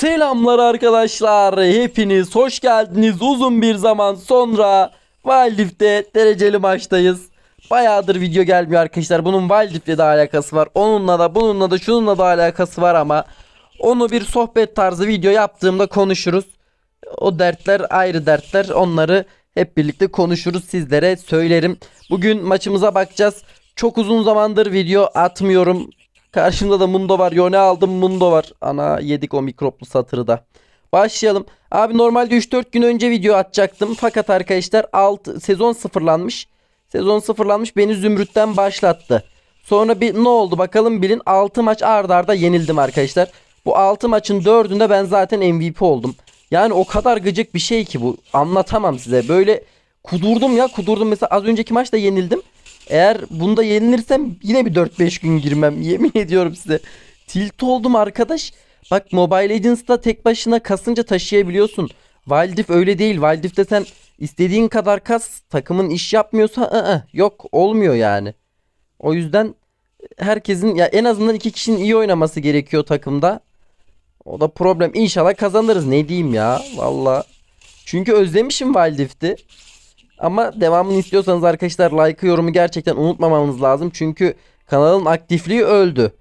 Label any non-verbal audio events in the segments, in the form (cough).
Selamlar arkadaşlar. Hepiniz hoş geldiniz. Uzun bir zaman sonra Wildrift'te dereceli maçtayız. Bayağıdır video gelmiyor arkadaşlar. Bunun Wildrift'le de alakası var. Onunla da bununla da şununla da alakası var ama onu bir sohbet tarzı video yaptığımda konuşuruz. O dertler ayrı dertler. Onları hep birlikte konuşuruz sizlere söylerim. Bugün maçımıza bakacağız. Çok uzun zamandır video atmıyorum. Karşımda da Mundo var. Yone aldım Mundo var. Ana yedik o mikroplu satırı da. Başlayalım. Abi normalde 3-4 gün önce video atacaktım. Fakat arkadaşlar alt sezon sıfırlanmış. Sezon sıfırlanmış beni Zümrüt'ten başlattı. Sonra bir ne oldu bakalım bilin 6 maç ardarda arda yenildim arkadaşlar. Bu 6 maçın 4'ünde ben zaten MVP oldum. Yani o kadar gıcık bir şey ki bu. Anlatamam size. Böyle kudurdum ya kudurdum. Mesela az önceki maçta yenildim. Eğer bunda yenilirsem yine bir 4-5 gün girmem. (laughs) Yemin ediyorum size. Tilt oldum arkadaş. Bak Mobile Legends'ta tek başına kasınca taşıyabiliyorsun. Wildif öyle değil. Wildif'te sen istediğin kadar kas takımın iş yapmıyorsa ı-ı, yok olmuyor yani. O yüzden herkesin ya en azından iki kişinin iyi oynaması gerekiyor takımda. O da problem. İnşallah kazanırız. Ne diyeyim ya. Valla. Çünkü özlemişim Wildrift'i. Ama devamını istiyorsanız arkadaşlar like yorumu gerçekten unutmamamız lazım. Çünkü kanalın aktifliği öldü.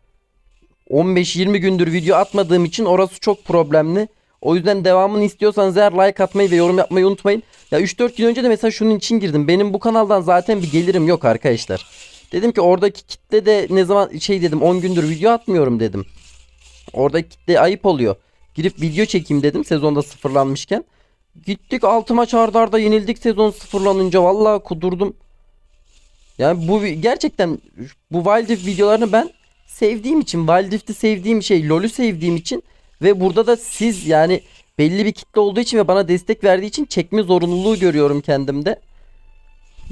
15-20 gündür video atmadığım için orası çok problemli. O yüzden devamını istiyorsanız eğer like atmayı ve yorum yapmayı unutmayın. Ya 3-4 gün önce de mesela şunun için girdim. Benim bu kanaldan zaten bir gelirim yok arkadaşlar. Dedim ki oradaki kitle de ne zaman şey dedim 10 gündür video atmıyorum dedim. Oradaki kitle ayıp oluyor. Girip video çekeyim dedim sezonda sıfırlanmışken. Gittik 6 maç arda arda yenildik sezon sıfırlanınca vallahi kudurdum. Yani bu gerçekten bu Wild Rift videolarını ben sevdiğim için Wild Rift'i sevdiğim şey LoL'ü sevdiğim için ve burada da siz yani belli bir kitle olduğu için ve bana destek verdiği için çekme zorunluluğu görüyorum kendimde.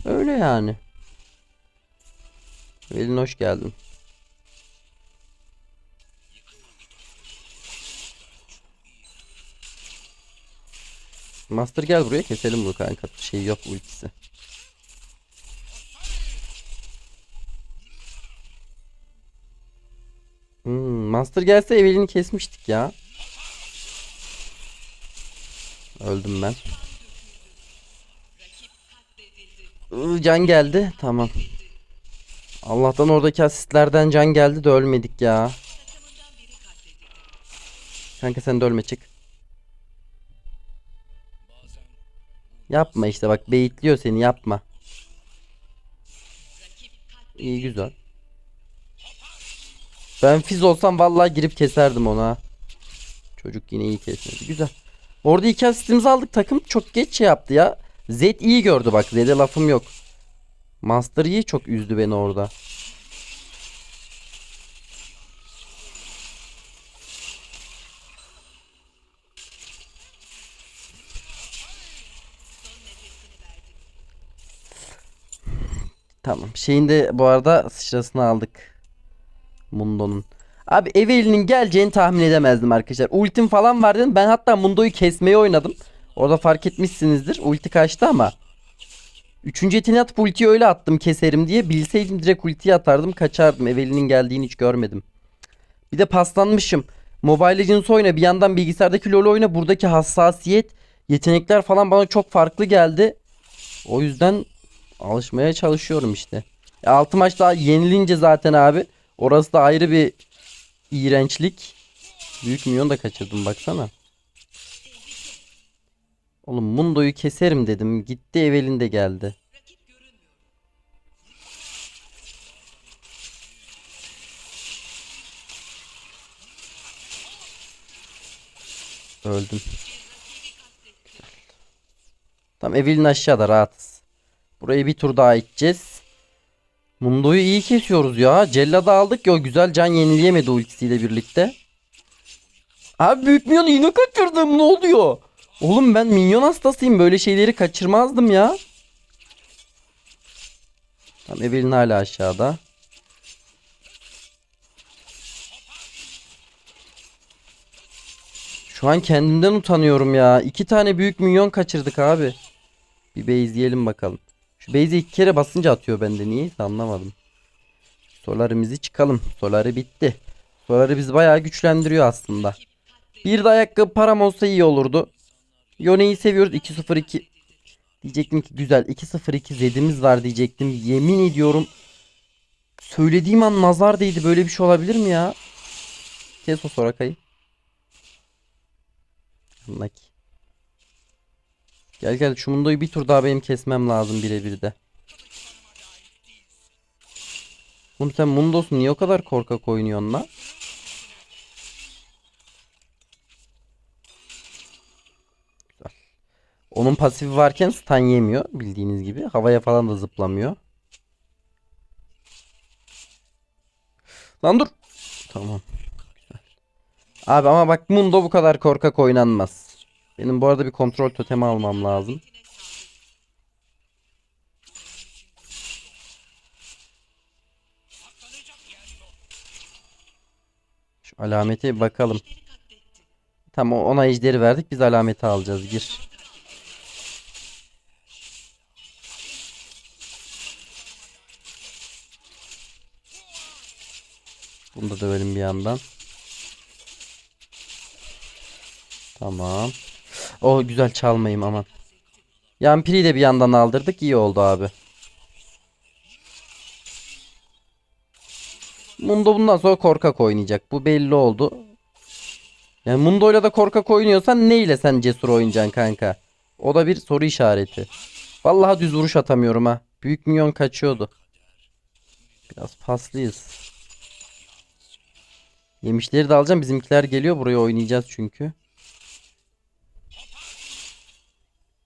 Öyle yani. Velin hoş geldin. Master gel buraya keselim bunu kanka. Şey yok ultisi. Hmm, Master gelse Evelyn'i kesmiştik ya. Öldüm ben. Can geldi. Tamam. Allah'tan oradaki asistlerden can geldi de ölmedik ya. Kanka sen de ölme çık. Yapma işte bak beyitliyor seni yapma. İyi güzel. Ben Fiz olsam vallahi girip keserdim ona. Çocuk yine iyi kesmedi. Güzel. Orada iki asistimizi aldık. Takım çok geç şey yaptı ya. Zed iyi gördü bak. Zed'e lafım yok. Master iyi çok üzdü beni orada. Tamam. Şeyin de bu arada sıçrasını aldık. Mundo'nun. Abi Evelyn'in geleceğini tahmin edemezdim arkadaşlar. Ultim falan var dedim. Ben hatta Mundo'yu kesmeyi oynadım. Orada fark etmişsinizdir. Ulti kaçtı ama. Üçüncü yeteneği atıp ultiyi öyle attım keserim diye. Bilseydim direkt ultiyi atardım kaçardım. Evelyn'in geldiğini hiç görmedim. Bir de paslanmışım. Mobile Legends oyna bir yandan bilgisayardaki LoL oyna. Buradaki hassasiyet, yetenekler falan bana çok farklı geldi. O yüzden alışmaya çalışıyorum işte. E, 6 maç daha yenilince zaten abi. Orası da ayrı bir iğrençlik. Büyük milyon da kaçırdım baksana. Oğlum Mundo'yu keserim dedim. Gitti Evelyn de geldi. Öldüm. Tamam Evelyn aşağıda rahatız. Burayı bir tur daha içeceğiz. Mundo'yu iyi kesiyoruz ya. Cellad'ı aldık ya güzel can yenileyemedi ultisiyle birlikte. Abi büyük minyon yine kaçırdım ne oluyor? Oğlum ben minyon hastasıyım böyle şeyleri kaçırmazdım ya. Tamam Evelyn hala aşağıda. Şu an kendimden utanıyorum ya. İki tane büyük minyon kaçırdık abi. Bir base'leyelim bakalım. Şu base'e iki kere basınca atıyor bende. Niyeyse anlamadım. Solarimizi çıkalım. Soları bitti. Soları bizi bayağı güçlendiriyor aslında. Bir de ayakkabı param olsa iyi olurdu. Yone'yi seviyoruz. 2-0-2. Diyecektim ki güzel. 2-0-2 zedimiz var diyecektim. Yemin ediyorum. Söylediğim an nazar değdi. Böyle bir şey olabilir mi ya? Kes o Soraka'yı. Naki. Gel gel şu bir tur daha benim kesmem lazım birebir de. Oğlum sen Mundo'sun niye o kadar korkak oynuyorsun lan? Güzel. Onun pasifi varken stun yemiyor bildiğiniz gibi. Havaya falan da zıplamıyor. Lan dur. Tamam. Güzel. Abi ama bak Mundo bu kadar korkak oynanmaz. Benim bu arada bir kontrol totemi almam lazım. Şu alameti bakalım. Tamam ona ejderi verdik. Biz alameti alacağız. Gir. Bunu da dövelim bir yandan. Tamam. O güzel çalmayayım aman. Yampiri de bir yandan aldırdık. iyi oldu abi. Mundo bundan sonra korkak oynayacak. Bu belli oldu. Yani Mundo'yla da korkak oynuyorsan neyle sen cesur oynayacaksın kanka? O da bir soru işareti. Vallahi düz vuruş atamıyorum ha. Büyük minyon kaçıyordu. Biraz paslıyız. Yemişleri de alacağım. Bizimkiler geliyor. Buraya oynayacağız çünkü.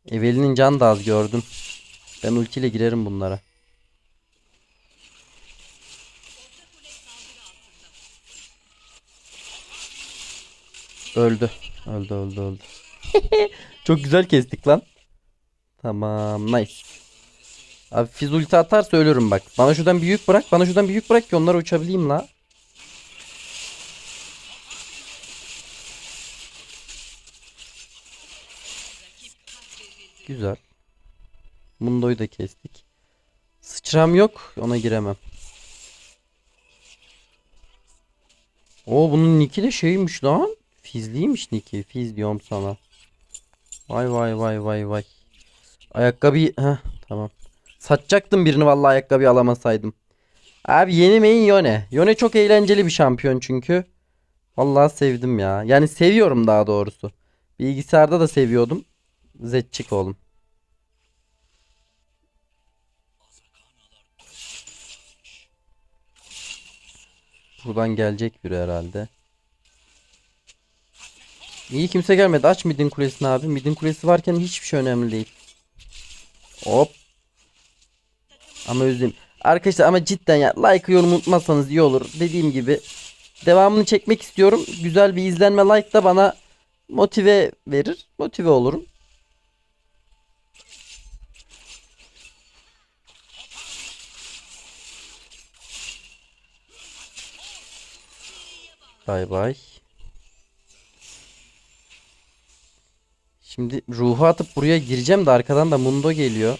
Evelyn'in can da az gördüm. Ben ultiyle girerim bunlara. Öldü. Öldü öldü öldü. (laughs) Çok güzel kestik lan. Tamam nice. Abi fiz ulti atarsa ölürüm bak. Bana şuradan bir yük bırak. Bana şuradan bir yük bırak ki onlara uçabileyim la. Güzel. Mundo'yu da kestik. Sıçram yok. Ona giremem. O bunun nicki de şeymiş lan. Fizliymiş nicki. Fiz diyorum sana. Vay vay vay vay vay. Ayakkabıyı... Heh, tamam. Satacaktım birini vallahi ayakkabıyı alamasaydım. Abi yeni main Yone. Yone çok eğlenceli bir şampiyon çünkü. Vallahi sevdim ya. Yani seviyorum daha doğrusu. Bilgisayarda da seviyordum. Zetçik oğlum. Buradan gelecek biri herhalde. İyi kimse gelmedi. Aç midin kulesini abi. Midin kulesi varken hiçbir şey önemli değil. Hop. Ama özledim. Arkadaşlar ama cidden ya like yorum unutmazsanız iyi olur. Dediğim gibi devamını çekmek istiyorum. Güzel bir izlenme like da bana motive verir. Motive olurum. Bay bay. Şimdi ruhu atıp buraya gireceğim de arkadan da Mundo geliyor.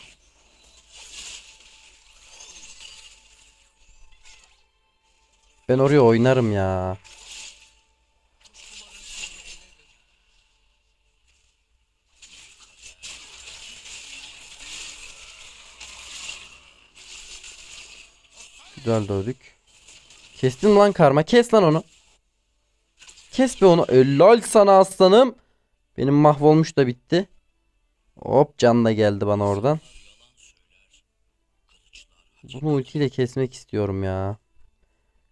Ben oraya oynarım ya. Güzel dövdük. Kestin lan karma. Kes lan onu. Kes be onu. Helal sana aslanım. Benim mahvolmuş da bitti. Hop can da geldi bana oradan. Bunu ultiyle kesmek istiyorum ya.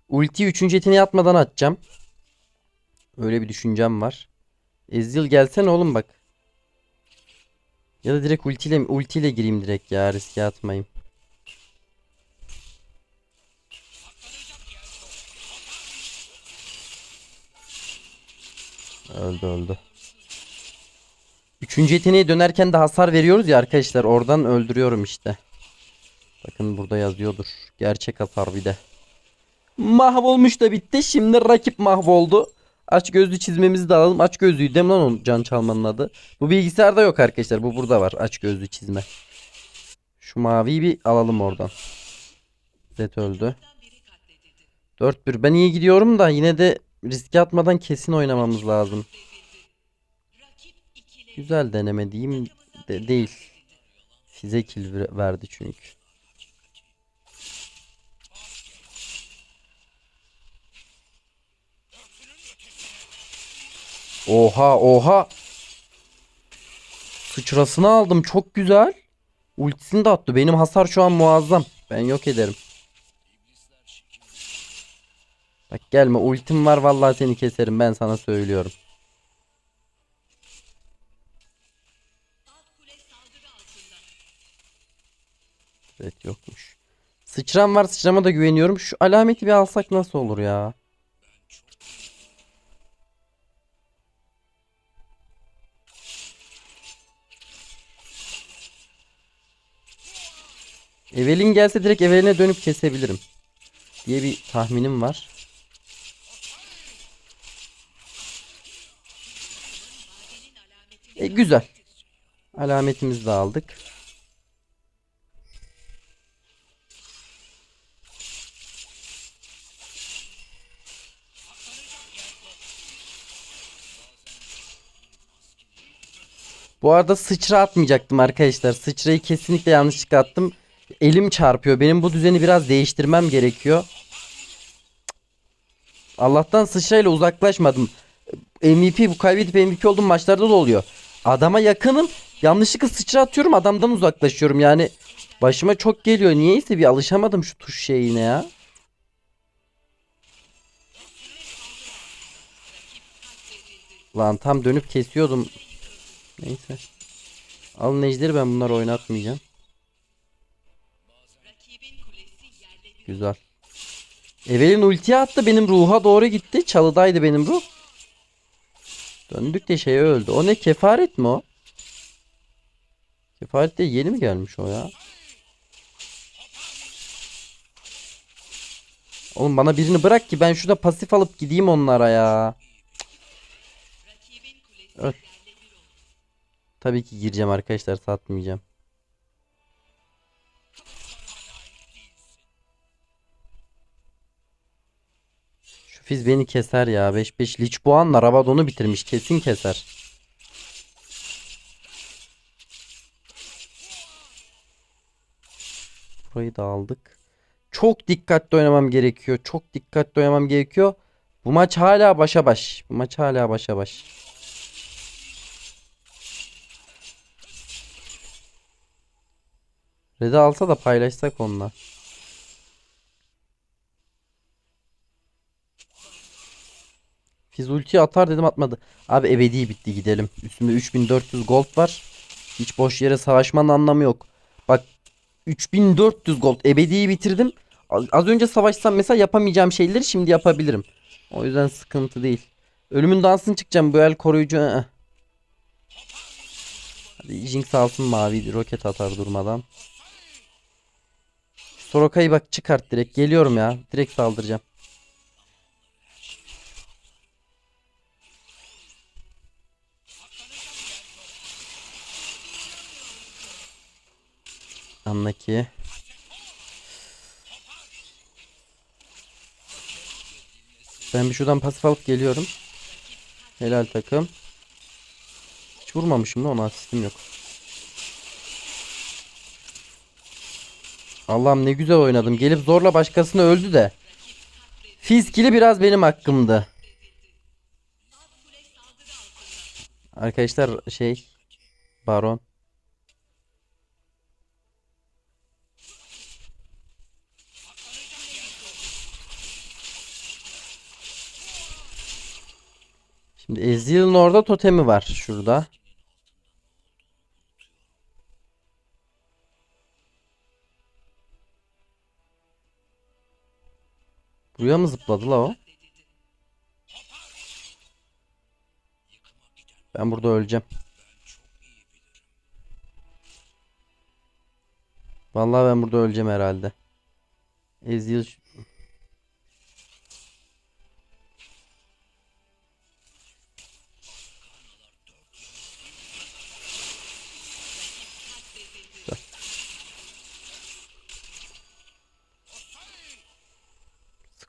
Ultiyi 3. etini atmadan atacağım. Öyle bir düşüncem var. Ezreal gelsene oğlum bak. Ya da direkt ultiyle ultiyle gireyim direkt ya riske atmayayım. Öldü öldü. Üçüncü yeteneğe dönerken de hasar veriyoruz ya arkadaşlar. Oradan öldürüyorum işte. Bakın burada yazıyordur. Gerçek hasar bir de. Mahvolmuş da bitti. Şimdi rakip mahvoldu. Aç gözlü çizmemizi de alalım. Aç gözlüyü mi lan onun can çalmanın adı? Bu bilgisayarda yok arkadaşlar. Bu burada var. Aç gözlü çizme. Şu maviyi bir alalım oradan. Zet öldü. 4-1. Ben iyi gidiyorum da yine de riske atmadan kesin oynamamız lazım. Güzel deneme diyeyim de değil. Size kill ver- verdi çünkü. Oha oha. Sıçrasını aldım çok güzel. Ultisini de attı. Benim hasar şu an muazzam. Ben yok ederim. Bak gelme ultim var vallahi seni keserim ben sana söylüyorum. Evet yokmuş. Sıçram var sıçrama da güveniyorum. Şu alameti bir alsak nasıl olur ya? Evelin gelse direkt Evelin'e dönüp kesebilirim. Diye bir tahminim var. E, güzel. Alametimizi de aldık. Bu arada sıçra atmayacaktım arkadaşlar. Sıçrayı kesinlikle yanlışlıkla attım. Elim çarpıyor. Benim bu düzeni biraz değiştirmem gerekiyor. Allah'tan sıçrayla uzaklaşmadım. MVP bu kaybedip MVP olduğum maçlarda da oluyor. Adama yakınım. Yanlışlıkla sıçra atıyorum adamdan uzaklaşıyorum. Yani başıma çok geliyor. Niyeyse bir alışamadım şu tuş şeyine ya. Lan tam dönüp kesiyordum. Neyse. Alın ejderi ben bunları oynatmayacağım. Güzel. Evelin ultiye attı benim ruha doğru gitti. Çalıdaydı benim ruh. Döndük de şeye öldü. O ne kefaret mi o? Kefaret de yeni mi gelmiş o ya? Oğlum bana birini bırak ki ben şurada pasif alıp gideyim onlara ya. Öl. Tabii ki gireceğim arkadaşlar satmayacağım. Fiz beni keser ya. 5-5 Lich Boğan'la Rabadon'u bitirmiş. Kesin keser. Burayı da aldık. Çok dikkatli oynamam gerekiyor. Çok dikkatli oynamam gerekiyor. Bu maç hala başa baş. Bu maç hala başa baş. Red'i alsa da paylaşsak onunla. Fiz ultiyi atar dedim atmadı. Abi ebedi bitti gidelim. Üstümde 3400 gold var. Hiç boş yere savaşmanın anlamı yok. Bak 3400 gold ebediyi bitirdim. Az önce savaşsam mesela yapamayacağım şeyleri şimdi yapabilirim. O yüzden sıkıntı değil. Ölümün dansını çıkacağım. Bu el koruyucu. ı-ı. Hadi Jinx alsın mavi roket atar durmadan. Soroka'yı bak çıkart direkt. Geliyorum ya. Direkt saldıracağım. Anla ki. Ben bir şuradan pasif alıp geliyorum. Helal takım. Hiç vurmamışım da ona asistim yok. Allah'ım ne güzel oynadım. Gelip zorla başkasını öldü de. Fiskili biraz benim hakkımdı. Arkadaşlar şey Baron Şimdi Ezreal'ın orada totemi var şurada. Buraya mı zıpladı la o? Ben burada öleceğim. Vallahi ben burada öleceğim herhalde. Ezreal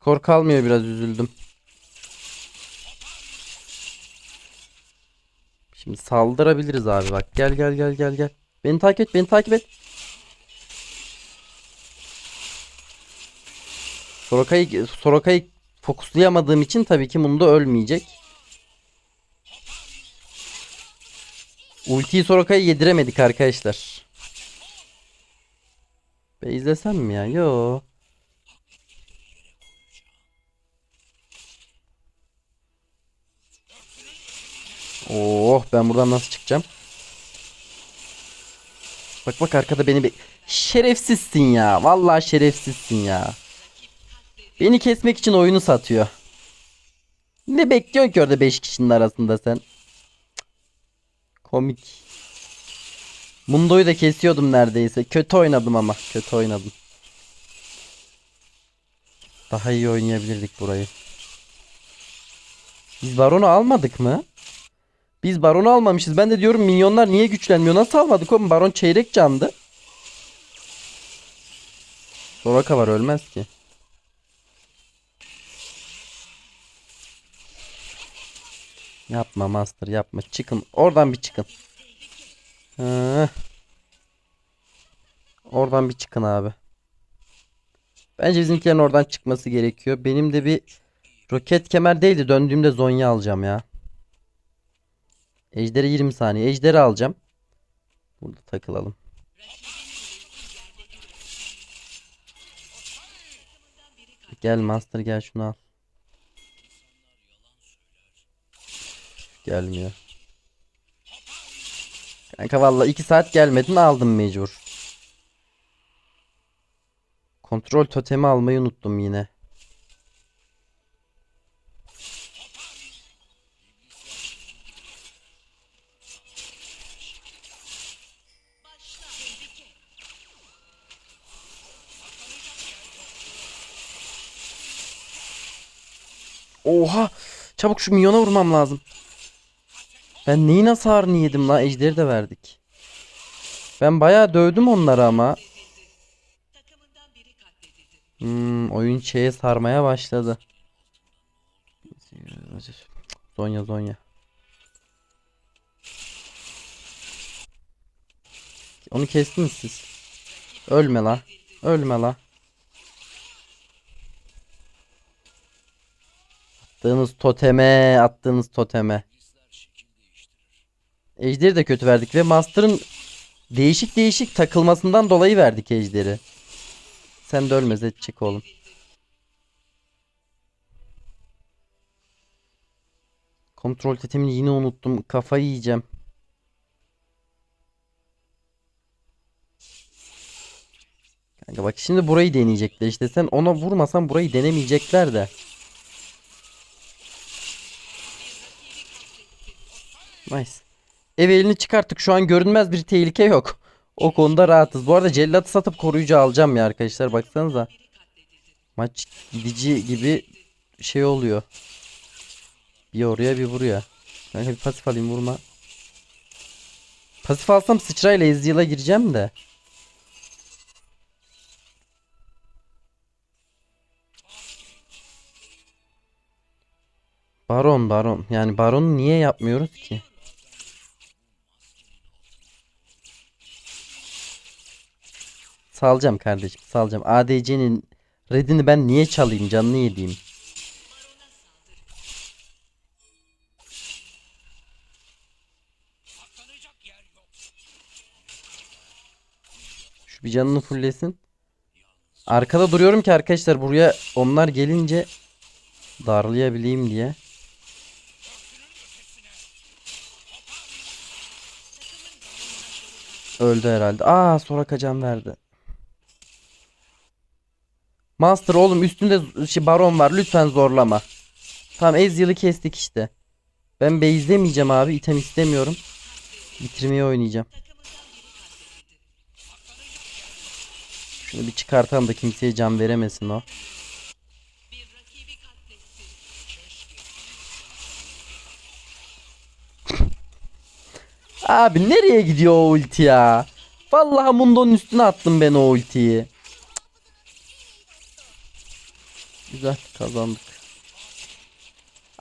Skor kalmıyor biraz üzüldüm. Şimdi saldırabiliriz abi bak. Gel gel gel gel gel. Beni takip et, beni takip et. Soroka'yı Soroka'yı fokuslayamadığım için tabii ki Mundo ölmeyecek. Ultiyi Soroka'ya yediremedik arkadaşlar. Be izlesem mi ya? Yo. Oh ben buradan nasıl çıkacağım? Bak bak arkada beni be şerefsizsin ya. Vallahi şerefsizsin ya. Beni kesmek için oyunu satıyor. Ne bekliyorsun ki orada 5 kişinin arasında sen? Komik. Mundo'yu da kesiyordum neredeyse. Kötü oynadım ama. Kötü oynadım. Daha iyi oynayabilirdik burayı. Biz Baron'u almadık mı? Biz Baron'u almamışız. Ben de diyorum minyonlar niye güçlenmiyor? Nasıl almadık oğlum? Baron çeyrek candı. Soraka var ölmez ki. Yapma master yapma. Çıkın. Oradan bir çıkın. Hı. Oradan bir çıkın abi. Bence bizimkilerin oradan çıkması gerekiyor. Benim de bir roket kemer değildi. Döndüğümde Zonya alacağım ya. Ejder'i 20 saniye. Ejder'i alacağım. Burada takılalım. Gel Master gel şunu al. Gelmiyor. Kanka valla 2 saat gelmedin aldım mecbur. Kontrol totemi almayı unuttum yine. Oha! Çabuk şu milyona vurmam lazım. Ben neyin hasarını yedim la? Ejderi de verdik. Ben bayağı dövdüm onları ama. Hmm, oyun şeye sarmaya başladı. Zonya Zonya. Onu kestiniz siz. Ölme la. Ölme la. Attığınız toteme, attığınız toteme. Ejderi de kötü verdik ve Master'ın değişik değişik takılmasından dolayı verdik Ejder'i. Sen de ölmez edecek oğlum. Kontrol totemini yine unuttum. Kafayı yiyeceğim. Kanka bak şimdi burayı deneyecekler. İşte sen ona vurmasan burayı denemeyecekler de. Nice. Ev elini çıkarttık. Şu an görünmez bir tehlike yok. O konuda rahatız. Bu arada cellatı satıp koruyucu alacağım ya arkadaşlar. Baksanıza. Maç gidici gibi şey oluyor. Bir oraya bir buraya. Kanka bir pasif alayım vurma. Pasif alsam sıçrayla Ezreal'a gireceğim de. Baron baron. Yani baronu niye yapmıyoruz ki? Salacağım kardeşim salacağım. ADC'nin redini ben niye çalayım canını yediğim. Şu bir canını fulllesin. Arkada duruyorum ki arkadaşlar buraya onlar gelince darlayabileyim diye. Öldü herhalde. Aa Soraka can verdi. Master oğlum üstünde şey, baron var. Lütfen zorlama. Tamam Ezreal'ı kestik işte. Ben base'lemeyeceğim abi. item istemiyorum. Bitirmeyi oynayacağım. Şunu bir çıkartalım da kimseye can veremesin o. Abi nereye gidiyor o ulti ya? Vallahi Mundo'nun üstüne attım ben o ultiyi. Güzel kazandık.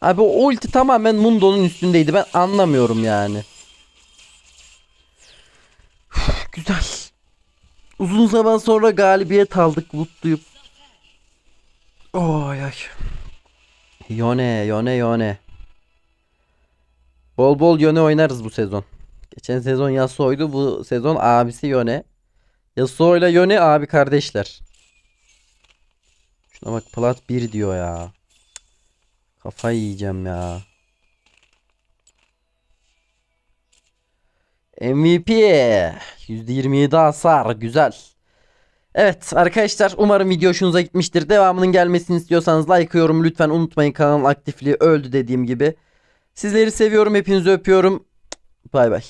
Abi o ulti tamamen Mundo'nun üstündeydi. Ben anlamıyorum yani. Güzel. Uzun zaman sonra galibiyet aldık. Mutluyum. Oy ay. Yone, Yone, Yone. Bol bol Yone oynarız bu sezon. Geçen sezon Yasuo'ydu. Bu sezon abisi Yone. Yasuo ile Yone abi kardeşler. Şuna bak plat 1 diyor ya. Kafayı yiyeceğim ya. MVP %27 hasar güzel. Evet arkadaşlar umarım video hoşunuza gitmiştir. Devamının gelmesini istiyorsanız like yorum lütfen unutmayın kanal aktifliği öldü dediğim gibi. Sizleri seviyorum hepinizi öpüyorum. Bay bay.